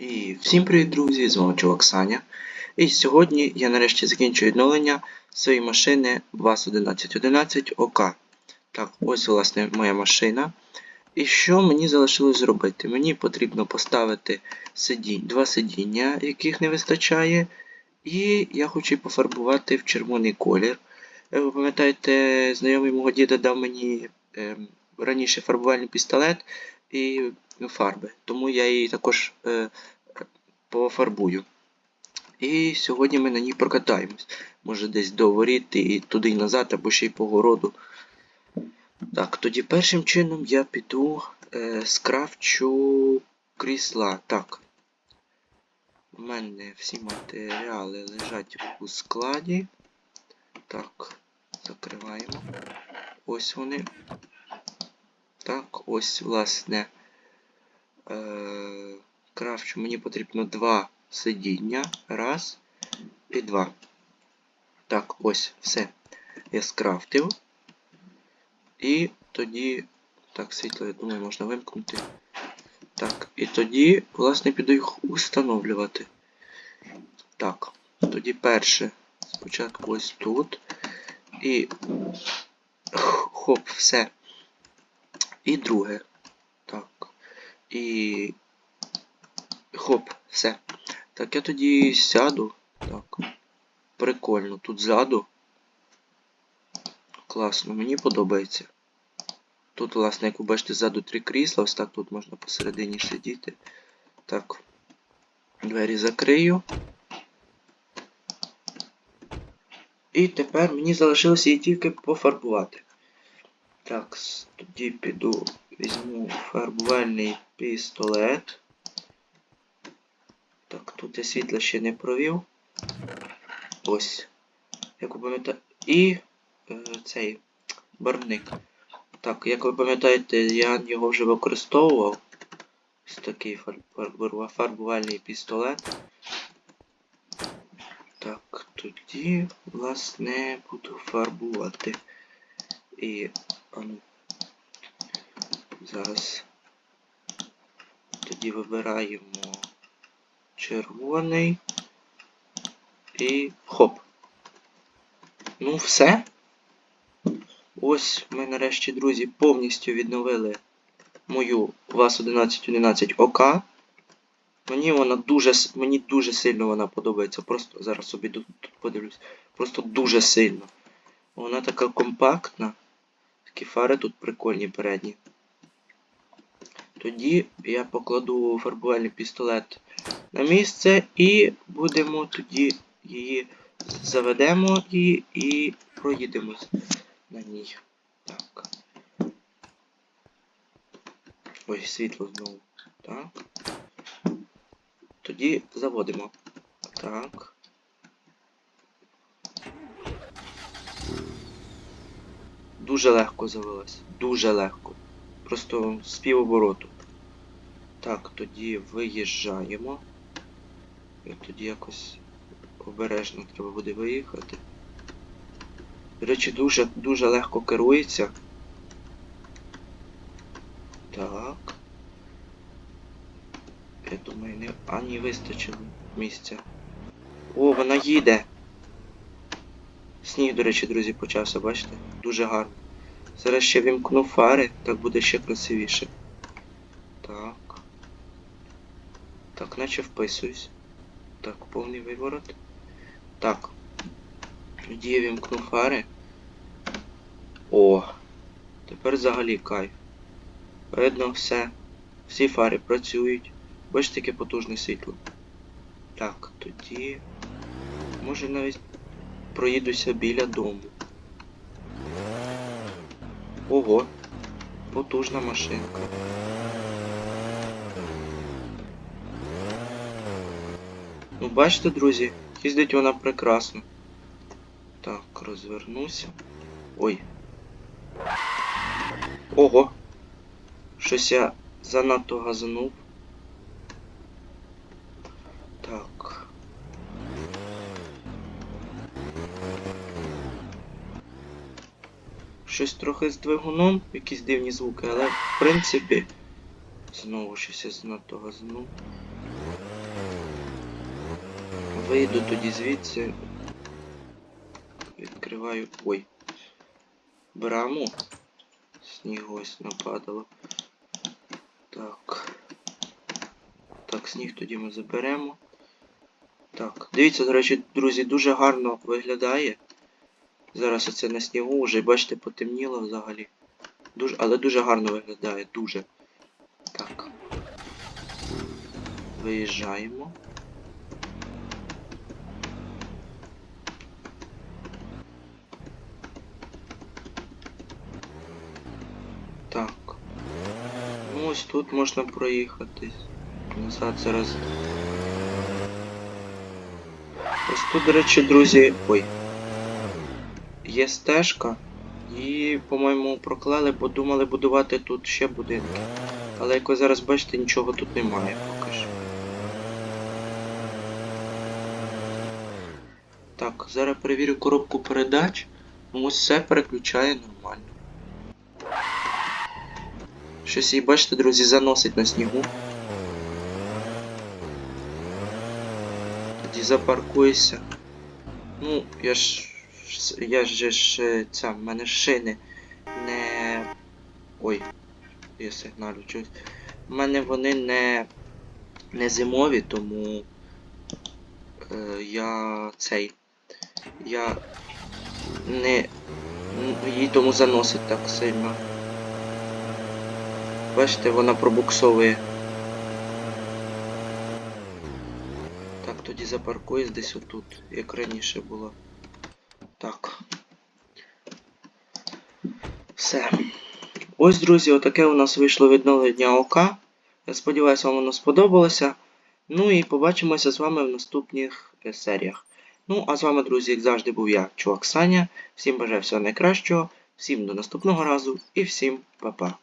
І всім привіт, друзі! З вами чувак Саня. І сьогодні я нарешті закінчую відновлення своєї машини ВАЗ-1111 ОК. Так, ось власне моя машина. І що мені залишилось зробити? Мені потрібно поставити сидінь, два сидіння, яких не вистачає. І я хочу пофарбувати в червоний колір. Як ви пам'ятаєте, знайомий мого діда дав мені ем, раніше фарбувальний пістолет і фарби. Тому я її також е, пофарбую. І сьогодні ми на ній прокатаємось. Може десь до воріт і туди і назад, або ще й по городу. Так, тоді першим чином я піду е, скрафчу крісла. Так. У мене всі матеріали лежать у складі. Так, закриваємо. Ось вони. Так, ось, власне. Е, крафчу мені потрібно два сидіння. Раз і два. Так, ось, все. Я скрафтив. І тоді. Так, світло, я думаю, можна вимкнути. Так, і тоді, власне, піду їх установлювати. Так, тоді перше. Спочатку ось тут. І. Хоп, все. І друге. Так. І. Хоп, все. Так, я тоді сяду. Так. Прикольно. Тут ззаду. Класно, мені подобається. Тут, власне, як ви бачите, ззаду три крісла, ось так тут можна посередині сидіти. Так. Двері закрию. І тепер мені залишилося її тільки пофарбувати. Так, тоді піду, візьму фарбувальний пістолет. Так, тут я світло ще не провів. Ось. Як ви пам'ятаєте. І е, цей барвник. Так, як ви пам'ятаєте, я його вже використовував. Ось такий фар- фарбу- фарбувальний пістолет. Так, тоді, власне, буду фарбувати. І а ну, зараз тоді вибираємо червоний і хоп. Ну, все. Ось ми нарешті, друзі, повністю відновили мою ВАЗ-1111 ОК. Мені вона дуже мені дуже сильно вона подобається. Просто зараз собі тут подивлюсь. Просто дуже сильно. Вона така компактна. Такі фари тут прикольні передні. Тоді я покладу фарбувальний пістолет на місце і будемо тоді її заведемо і, і проїдемось на ній. Так. Ой, світло знову. Так. Тоді заводимо. Так. Дуже легко завелась. Дуже легко. Просто з півобороту. Так, тоді виїжджаємо. І тоді якось обережно треба буде виїхати. До речі, дуже дуже легко керується. Так. Я думаю, не... А, ні, вистачило місця. О, вона їде! Сніг, до речі, друзі, почався, бачите? Дуже гарно. Зараз ще вімкну фари, так буде ще красивіше. Так. Так, наче вписуюсь. Так, повний виворот. Так. Тоді я вімкну фари. О! Тепер взагалі кайф. Видно все. Всі фари працюють. Бачите, яке потужне світло. Так, тоді. Може навіть проїдуся біля дому. Ого. Потужна машинка. Ну, бачите, друзі, їздить вона прекрасно. Так, розвернуся. Ой. Ого. Щось я занадто газанув. Так. Щось трохи з двигуном, якісь дивні звуки, але в принципі. Знову щось я занадто газанув. Вийду тоді звідси. Відкриваю. Ой. Браму. Сніг ось нападало. Так. Так, сніг тоді ми заберемо. Так, дивіться, до речі, друзі, дуже гарно виглядає. Зараз оце на снігу вже, бачите, потемніло взагалі. Дуже, але дуже гарно виглядає, дуже. Так. Виїжджаємо. Так. Ну ось тут можна проїхатись. Назад зараз. Ось тут, до речі, друзі. Ой. Є стежка. І, по-моєму, проклали, бо думали будувати тут ще будинки. Але як ви зараз бачите, нічого тут немає поки що. Так, зараз перевірю коробку передач. Ну ось все переключає нормально. Щось її, бачите, друзі, заносить на снігу. Тоді запаркуйся. Ну, я ж. Я ж ж ця, в мене шини не. Ой, я сигналю щось. У мене вони не. не зимові, тому. Е, я цей. Я не. Її тому заносить так сильно. Бачите, вона пробуксовує. Так, тоді запаркуюсь десь отут, як раніше було. Так. Все. Ось, друзі, отаке у нас вийшло відновлення ОК. Я сподіваюся, вам воно сподобалося. Ну і побачимося з вами в наступних е, серіях. Ну, а з вами, друзі, як завжди, був я, Чувак Саня. Всім бажаю всього найкращого, всім до наступного разу і всім па-па.